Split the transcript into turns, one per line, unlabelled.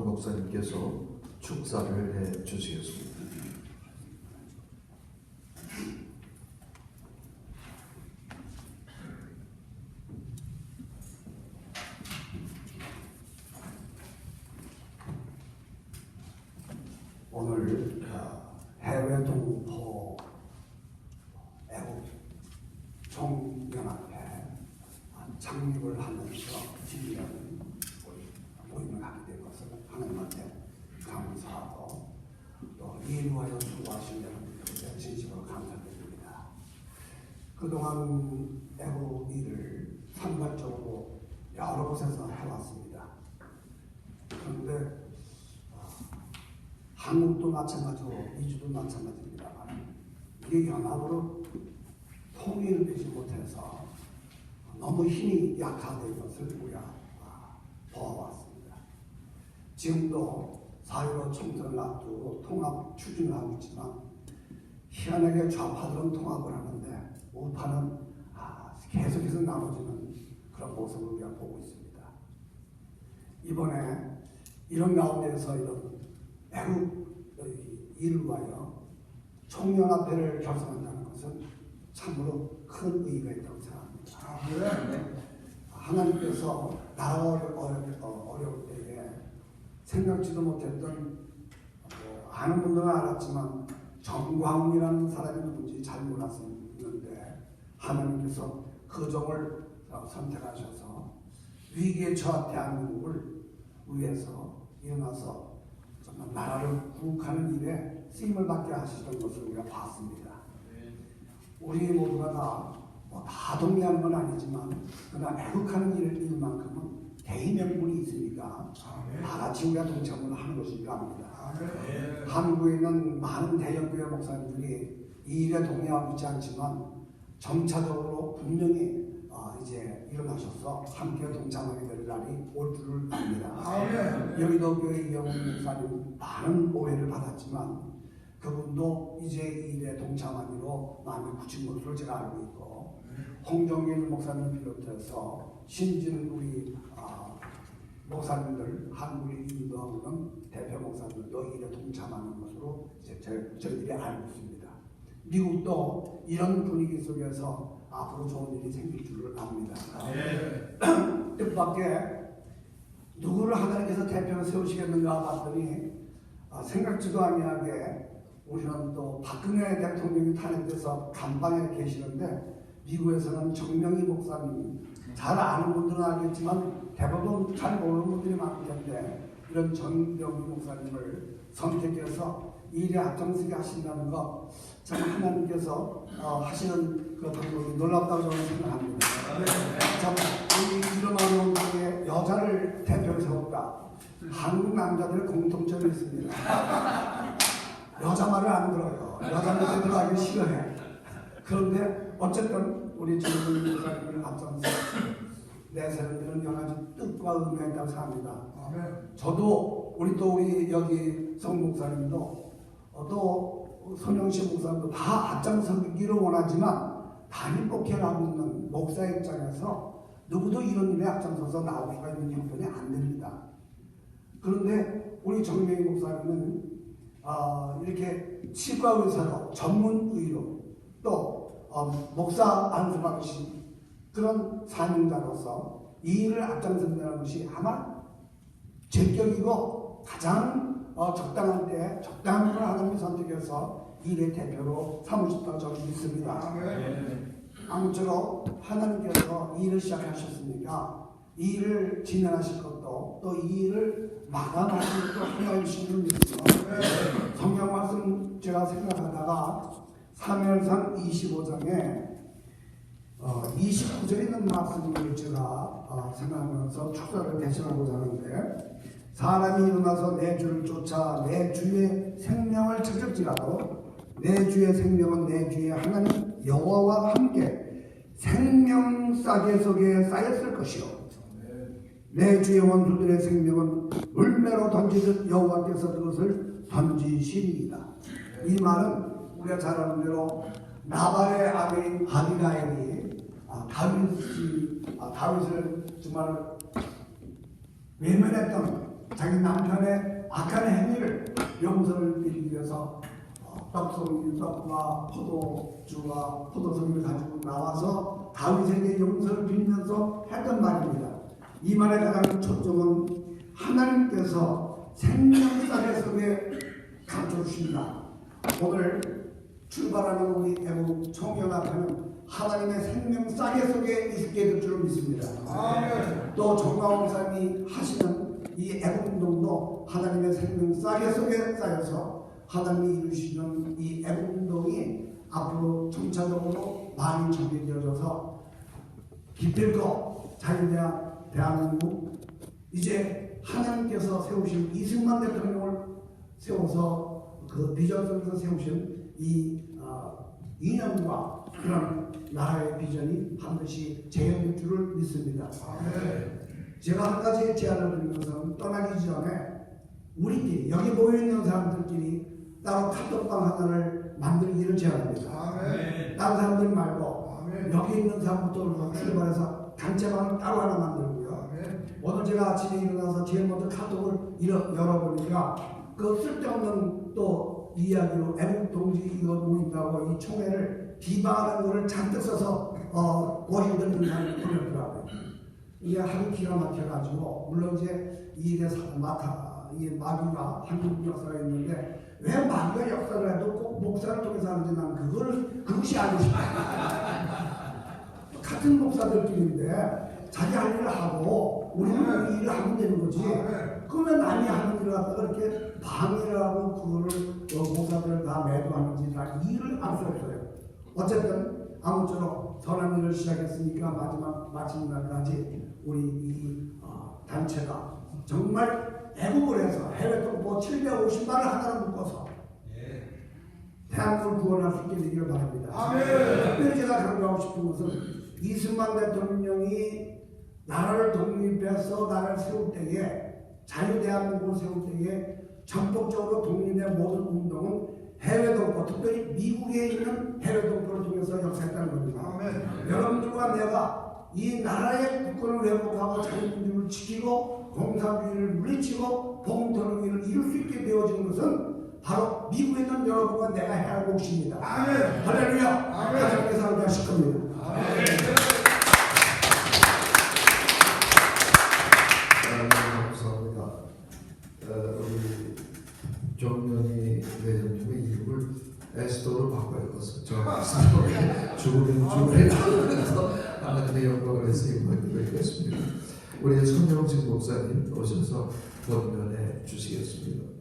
조정환 목사님께서 축사를 해 주시겠습니다.
총연합회 창립을 하면서 진리하는 모임을 하게 된 것을 하나님한테 감사하고 또 이루하여 수고하신 여러분들께 진심으로 감사드립니다. 그동안 애국 일을 산발적으로 여러 곳에서 해왔습니다. 그런데 어, 한국도 마찬가지고 미주도 마찬가지입니다만 이게 연합으로 통일되지 못해서 너무 힘이 약화된 것을 우리가 아, 보아왔습니다. 지금도 4.15 총선을 앞두고 통합 추진을 하고 있지만 희한하게 좌파들은 통합을 하는데 우파는 아, 계속해서 나눠지는 그런 모습을 우리가 보고 있습니다. 이번에 이런 가운데서 이런 애국 위하여 총연합회를 결성한다는 것은 참으로 큰 의의가 있다고 생각합니다. 하나님께서 나라가 어려, 어, 어려울 때에 생각지도 못했던 뭐 아는 분들은 알았지만 정광이라는 사람이 누군지 잘 몰랐었는데 하나님께서 그 종을 어, 선택하셔서 위기에 처한 대한민국을 위해서 일어나서 정말 나라를 구국하는 일에 쓰임을 받게 하시던 것을 우리가 봤습니다. 우리 모두가 다 뭐 다 동의하는 건 아니지만 그러나 애국하는 일, 일만큼은 다 같이 우리가 동참을 하는 것인가 합니다. 한국에 있는 많은 대형교회 목사님들이 이 일에 동의하고 있지 않지만 점차적으로 분명히 어, 이제 일어나셔서 함께 동참하게 될 날이 올 줄을 압니다. 여의도 교회 이영훈 목사님 많은 오해를 받았지만 그분도 이제 이 일에 동참하기로 마음을 굳힌 것으로 제가 알고 있고 홍정일 목사님 비롯해서 신진 우리 아, 목사님들 한국에 인도하는 대표 목사님들도 이 일에 동참하는 것으로 이제 저, 저희들이 알고 있습니다. 미국도 이런 분위기 속에서 앞으로 좋은 일이 생길 줄을 압니다. 뜻밖의 누구를 하나님께서 대표로 세우시겠는가 봤더니 아, 생각지도 아니하게 우리는 또 박근혜 대통령이 탄핵돼서 감방에 계시는데 미국에서는 정명희 목사님 잘 아는 분들은 알겠지만 대부분 잘 모르는 분들이 많을 텐데 이런 정명희 목사님을 선택해서 이 일에 앞장서게 하신다는 것 참 하나님께서 어, 하시는 그 방법이 놀랍다고 저는 생각합니다. 참 우리 이런 어려운 중에 여자를 대표로 세웠다. 한국 남자들의 공통점이 있습니다. 여자 말을 안 들어요. 여자 말을 들어가기 싫어해. 그런데 어쨌든 우리 정민 목사님을 앞장서 내세는 이런 여러 가지 뜻과 의미가 있다고 생각합니다. 저도 우리 또 우리 여기 성 목사님도 어, 또 손영신 목사님도 다 앞장서기를 원하지만 단일 목회를 하고 있는 목사 입장에서 누구도 이런 일에 앞장서서 나올 수가 있는 형편이 안 됩니다. 그런데 우리 정명희 목사님은 어, 이렇게 치과 의사로 전문 의로 또 어, 목사 안수받으신 그런 사명자로서 이 일을 앞장선다는 것이 아마 제격이고 가장 어, 적당한 때 적당한 분을 하나님이 선택해서 이 일의 대표로 삼으셨다고 저는 믿습니다. 아무쪼록 하나님께서 이 일을 시작하셨으니까 이 일을 진행하실 것도 또 이 일을 마감하실 것도 하나님이신 줄 믿습니다. 성경 말씀 제가 생각하다가 사무엘상 25장에 어, 29절에 있는 말씀을 제가 어, 생각하면서 축사를 대신하고자 하는데 사람이 일어나서 내 주를 쫓아 내 주의 생명을 찾을지라도 내 주의 생명은 내 주의 하나님 여호와와 함께 생명 싸개 속에 쌓였을 것이요 내 주의 원수들의 생명은 물매로 던지듯 여호와께서 그것을 던지시리이다. 이 말은 우리가 잘 아는 대로 나발의 아내인 아비가일이 아, 다윗이 아, 다윗을 정말 외면했던 자기 남편의 악한 행위를 용서를 빌기 위해서 어, 떡송이 떡과 포도주와 포도송이를 가지고 나와서 다윗에게 용서를 빌면서 했던 말입니다. 이 말의 가장 초점은 하나님께서 생명상의 속에 감춰주신다. 오늘 출발하는 우리 애국 청년 앞에는 하나님의 생명 쌍의 속에 있게 될 줄 믿습니다. 또 정광훈 목사님이 하시는 이 애국운동도 하나님의 생명 쌍의 속에 쌓여서 하나님이 이루시는 이 애국운동이 앞으로 점차적으로 많이 전개되어져서 기필코 자유대한 대한민국 이제 하나님께서 세우신 이승만 대통령을 세워서 그 비전 속에서 세우신 이 어, 이념과 그런 나라의 비전이 반드시 재현될 줄을 믿습니다. 제가 한 가지 제안을 드리는 것은 떠나기 전에 우리끼리 여기 모여 있는 사람들끼리 따로 카톡방 하나를 만들기를 제안합니다. 다른 사람들 말고 여기 있는 사람부터 출발해서 단체방을 따로 하나 만들고요. 오늘 제가 아침에 일어나서 제일 먼저 카톡을 열어, 열어보니까 그 쓸데없는 또 이야기로 애국 동지 이거 모인다고 이 총회를 비방하는 거를 잔뜩 써서 어, 고인들 인사를 보내더라고요. 이게 하루 기가 막혀가지고 물론 이제 이 일에 사- 맡아 이 마귀가 한국 역사가 있는데 왜 마귀가 역사를 해도 꼭 목사를 통해서 하는지 난 그거를 그것이 싶어요. 같은 목사들끼리인데 자기 할 일을 하고 우리는 우리 일을 하면 되는 거지. 그러면 남이 하는 일을 갖다가 이렇게 방해를 하고 그거를 어, 목사들을 다 매도하는지 난 이해를 알수 없어요. 어쨌든 아무쪼록 선한 일을 시작했으니까 마지막 마지막 날까지 우리 이 어, 단체가 정말 애국을 해서 해외 동포 750만을 하나로 묶어서 대한민국을 구원할 수 있게 되기를 바랍니다. 특별히 제가 강조하고 싶은 것은 이승만 대통령이 나라를 독립해서 나라를 세울 때에 자유대한민국을 세울 때에 전폭적으로 독립의 모든 운동은 해외 동포, 특별히 미국에 있는 해외 동포를 통해서 역사했다는 겁니다. 여러분들과 내가 이 나라의 국권을 회복하고 자유민주를 지키고 공산주의를 물리치고 봉통일을 이룰 수 있게 되어진 것은 바로 미국에 있는 여러분과 내가 해야 할 몫입니다. 할렐루야! 하나님께서 함께 하실 겁니다.
아, 우리 손영진 목사님 오셔서 권면해 주시겠습니다.